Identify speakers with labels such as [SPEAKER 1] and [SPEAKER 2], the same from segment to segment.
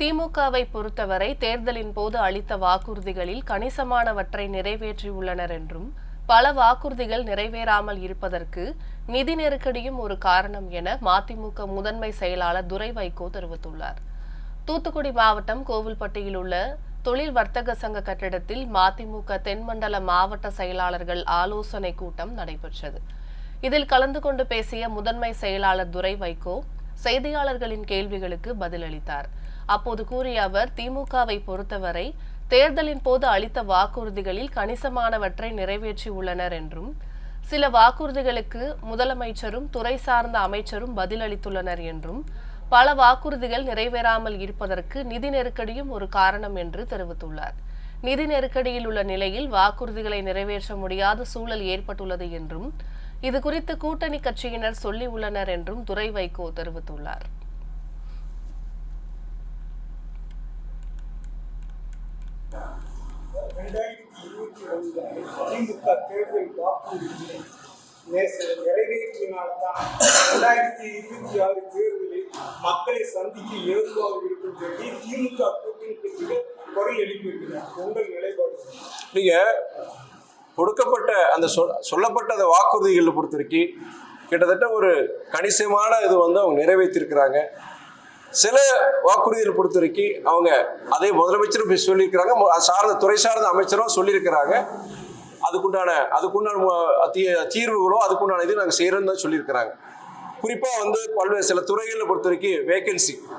[SPEAKER 1] திமுகவை பொறுத்தவரை தேர்தலின் போது அளித்த வாக்குறுதிகளில் கணிசமானவற்றை நிறைவேற்றியுள்ளனர் என்றும் பல வாக்குறுதிகள் நிறைவேறாமல் இருப்பதற்கு நிதி நெருக்கடியும் ஒரு காரணம் என மதிமுக முதன்மை செயலாளர் துரை வைகோ தெரிவித்துள்ளார். தூத்துக்குடி மாவட்டம் கோவில்பட்டியில் உள்ள தொழில் வர்த்தக சங்க கட்டிடத்தில் மதிமுக தென்மண்டல மாவட்ட செயலாளர்கள் ஆலோசனை கூட்டம் நடைபெற்றது. இதில் கலந்து கொண்டு பேசிய முதன்மை செயலாளர் துரை வைகோ செய்தியாளர்களின் கேள்விகளுக்கு பதிலளித்தார். அப்போது கூறிய அவர் திமுகவை பொறுத்தவரை தேர்தலின் போது அளித்த வாக்குறுதிகளில் கணிசமானவற்றை நிறைவேற்றியுள்ளனர் என்றும் சில வாக்குறுதிகளுக்கு முதலமைச்சரும் துறை சார்ந்த அமைச்சரும் பதிலளித்துள்ளனர் என்றும் பல வாக்குறுதிகள் நிறைவேறாமல் இருப்பதற்கு நிதி நெருக்கடியும் ஒரு காரணம் என்று தெரிவித்துள்ளார். நிதி நெருக்கடியில் உள்ள நிலையில் வாக்குறுதிகளை நிறைவேற்ற முடியாத சூழல் ஏற்பட்டுள்ளது என்றும் இது குறித்து கூட்டணி கட்சியினர் சொல்லி உள்ளனர் என்றும் துரை வைகோ தெரிவித்துள்ளார்
[SPEAKER 2] ரெண்டாயிரத்தி இருபத்தி திமுக தேர்தல் வாக்குறுதியை நேச- நிறைவேற்றினால்தான் ரெண்டாயிரத்தி இருபத்தி ஆறு தேர்தலில் மக்களை சந்திக்க ஏதுவாக இருக்கும் சொல்லி திமுக கூட்டணி கட்சிகள் குரல் எழுப்பியிருக்கிறார் உங்கள் நிலைப்பாடு?
[SPEAKER 3] நீங்க கொடுக்கப்பட்ட அந்த சொல்லப்பட்ட அந்த வாக்குறுதிகளை பொறுத்த வரைக்கும் கிட்டத்தட்ட ஒரு கணிசமான இது வந்து அவங்க நிறைவேற்றிருக்கிறாங்க. சில வாக்குறுதிகளை பொறுத்த வரைக்கும் அவங்க அதே முதலமைச்சரும் சொல்லியிருக்கிறாங்க. சார்ந்த துறை சார்ந்த அமைச்சரும் சொல்லியிருக்கிறாங்க. அதுக்குண்டான அதுக்குண்டான தீ- தீர்வுகளோ அதுக்குண்டான இது நாங்கள் செய்கிறோன்னு தான் சொல்லியிருக்கிறாங்க. குறிப்பாக வந்து பல்வேறு சில துறைகளை பொறுத்த வரைக்கும் வேகன்சி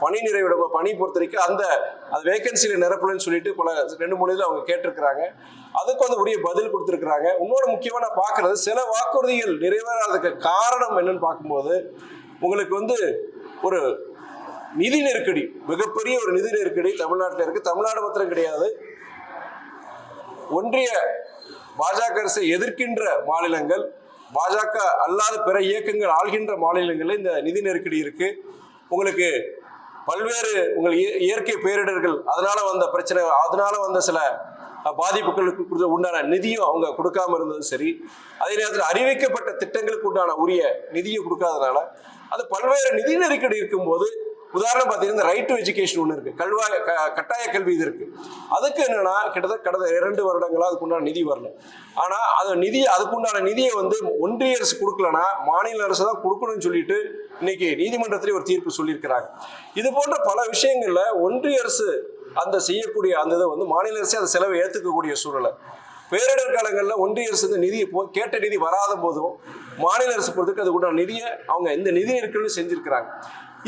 [SPEAKER 3] பணி நிறைவிட பணி பொறுத்த வரைக்கும் அந்த அது வேகன்சியில் நிரப்பலன்னு சொல்லிட்டு பல ரெண்டு மூணு இதில் அவங்க கேட்டிருக்கிறாங்க. அதுக்கு வந்து உரிய பதில் கொடுத்துருக்குறாங்க. இன்னொரு முக்கியமாக நான் பார்க்குறது சில வாக்குறுதிகள் நிறைவேறாததுக்கு காரணம் என்னன்னு பார்க்கும்போது உங்களுக்கு வந்து ஒரு நிதி நெருக்கடி. மிகப்பெரிய ஒரு நிதி நெருக்கடி தமிழ்நாட்டில் இருக்கு. தமிழ்நாடு மாத்திரம் கிடையாது. ஒன்றிய பாஜக அரசை எதிர்க்கின்ற மாநிலங்கள் பாஜக அல்லாத பிற இயக்கங்கள் ஆள்கின்ற மாநிலங்களில் இந்த நிதி நெருக்கடி இருக்கு. உங்களுக்கு பல்வேறு உங்கள் இய- இயற்கை பேரிடர்கள் அதனால வந்த பிரச்சனை அதனால வந்த சில பாதிப்புகளுக்கு கொடுத்த உண்டான நிதியும் அவங்க கொடுக்காம இருந்தது சரி. அதே நேரத்தில் அறிவிக்கப்பட்ட திட்டங்களுக்கு உண்டான உரிய நிதியை கொடுக்காதனால அது பல்வேறு நிதி நெருக்கடி இருக்கும்போது உதாரணம் பார்த்தீங்கன்னா ரைட் டு எஜுகேஷன் ஒன்று இருக்கு. கல்வா க- கட்டாய கல்வி இது இருக்கு. அதுக்கு என்னன்னா கிட்டத்தட்ட கடந்த இரண்டு வருடங்களா அதுக்குண்டான நிதி வரல. ஆனால் அது நிதி அதுக்குண்டான நிதியை வந்து ஒன்றிய அரசு கொடுக்கலனா மாநில அரசு தான் கொடுக்கணும்னு சொல்லிட்டு இன்னைக்கு நீதிமன்றத்திலே ஒரு தீர்ப்பு சொல்லியிருக்கிறாங்க. இது போன்ற பல விஷயங்களில் ஒன்றிய அரசு அந்த செய்யக்கூடிய அந்த இதை வந்து மாநில அரசே அந்த செலவை ஏற்றுக்கக்கூடிய சூழ்நிலை. பேரிடர் காலங்களில் ஒன்றிய அரசு இந்த நிதி போ- கேட்ட நிதி வராத போதும் மாநில அரசு பொறுத்துக்கு அதுக்குண்டான நிதியை அவங்க இந்த நிதி இருக்குன்னு செஞ்சிருக்கிறாங்க.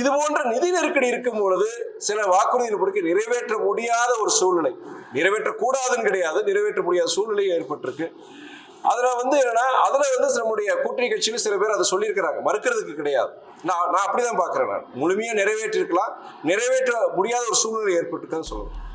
[SPEAKER 3] இது போன்ற நிதி நெருக்கடி இருக்கும் பொழுது சில வாக்குறுதிகள் கொடுக்க நிறைவேற்ற முடியாத ஒரு சூழ்நிலை. நிறைவேற்றக்கூடாதுன்னு கிடையாது நிறைவேற்ற முடியாத சூழ்நிலையும் ஏற்பட்டிருக்கு. அதில் வந்து என்னன்னா அதில் வந்து நம்முடைய கூட்டணி கட்சியில் சில பேர் அதை சொல்லியிருக்கிறாங்க. மறுக்கிறதுக்கு கிடையாது. நான் நான் அப்படிதான் பார்க்குறேன் நான். முழுமையாக நிறைவேற்றிருக்கலாம் நிறைவேற்ற முடியாத ஒரு சூழ்நிலை ஏற்பட்டுருக்குன்னு சொல்லுவேன்